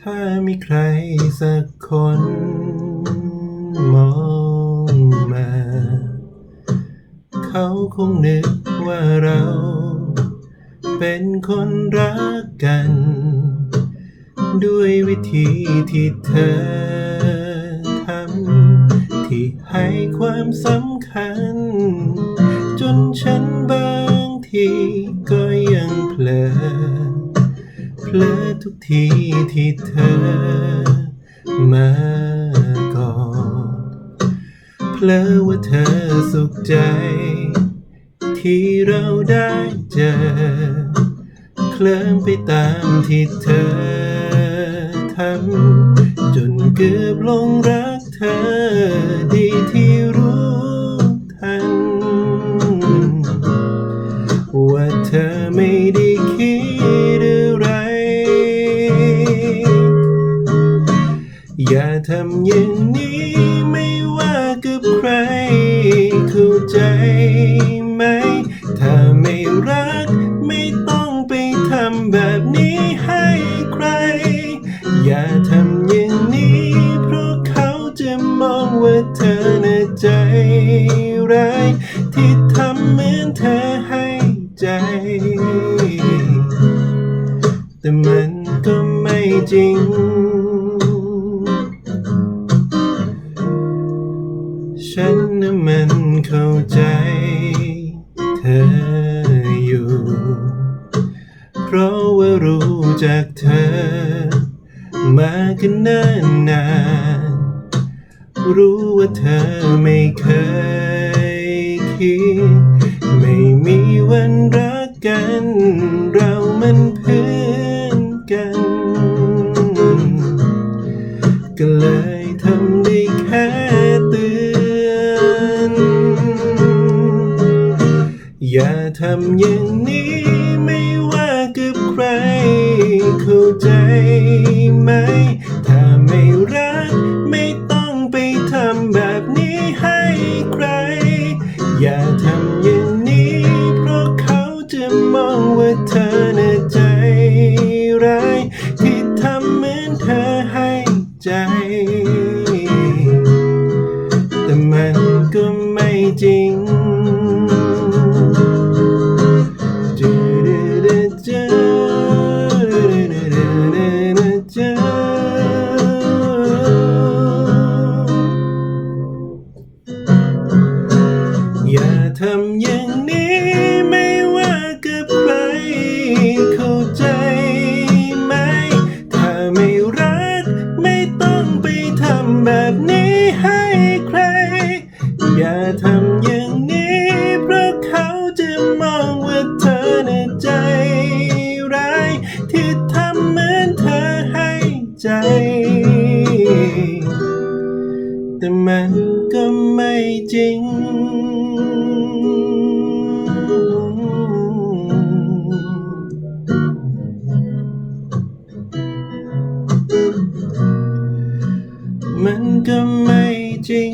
ถ้ามีใครสักคนมองมา เขาคงนึกว่าเรา เป็นคนรักกัน ด้วยวิธีที่เธอทำที่ให้ความสำคัญ ลอทุกทีที่เธอมาก่อนเพลอว่าเธอสุขใจ ที่เราได้เจอ เคลิ้มไปตามที่เธอทำจนเกือบหลงรักเธอดีที่รู้ทัน ว่าเธอไม่ได้คิด อย่าทำอย่างนี้ไม่ว่ากับใคร เข้าใจไหม ถ้าไม่รักไม่ต้องไปทำแบบนี้ให้ใคร อย่าทำอย่างนี้ เพราะเขาจะมองว่าเธอน่ะใจร้ายที่ทำเหมือนเธอให้ใจ แต่มันก็ไม่จริง ออยู่ เพราะว่ารู้จักเธอ มากันเนิ่นนานรู้ว่าเธอไม่เคยคิด ไม่มีวันรักกัน เรามันเพื่อนกัน อย่าทำอย่างนี้ไม่ว่ากับใคร เข้าใจไหม ถ้าไม่รักไม่ต้องไปทำแบบนี้ให้ใคร อย่าทำอย่างนี้ เพราะเขาจะมองว่าเธอนะำอย่างนี้ไม่ว่ากับใครเข้าใจไหม ถ้าไม่รักไม่ต้องไปทำแบบนี้ให้ใคร อย่าทำอย่างนี้ เพราะเขาจะมองว่าเธอในใจร้าย ที่ทำเหมือนเธอให้ใจ แต่มันก็ไม่จริง มันก็ไม่จริง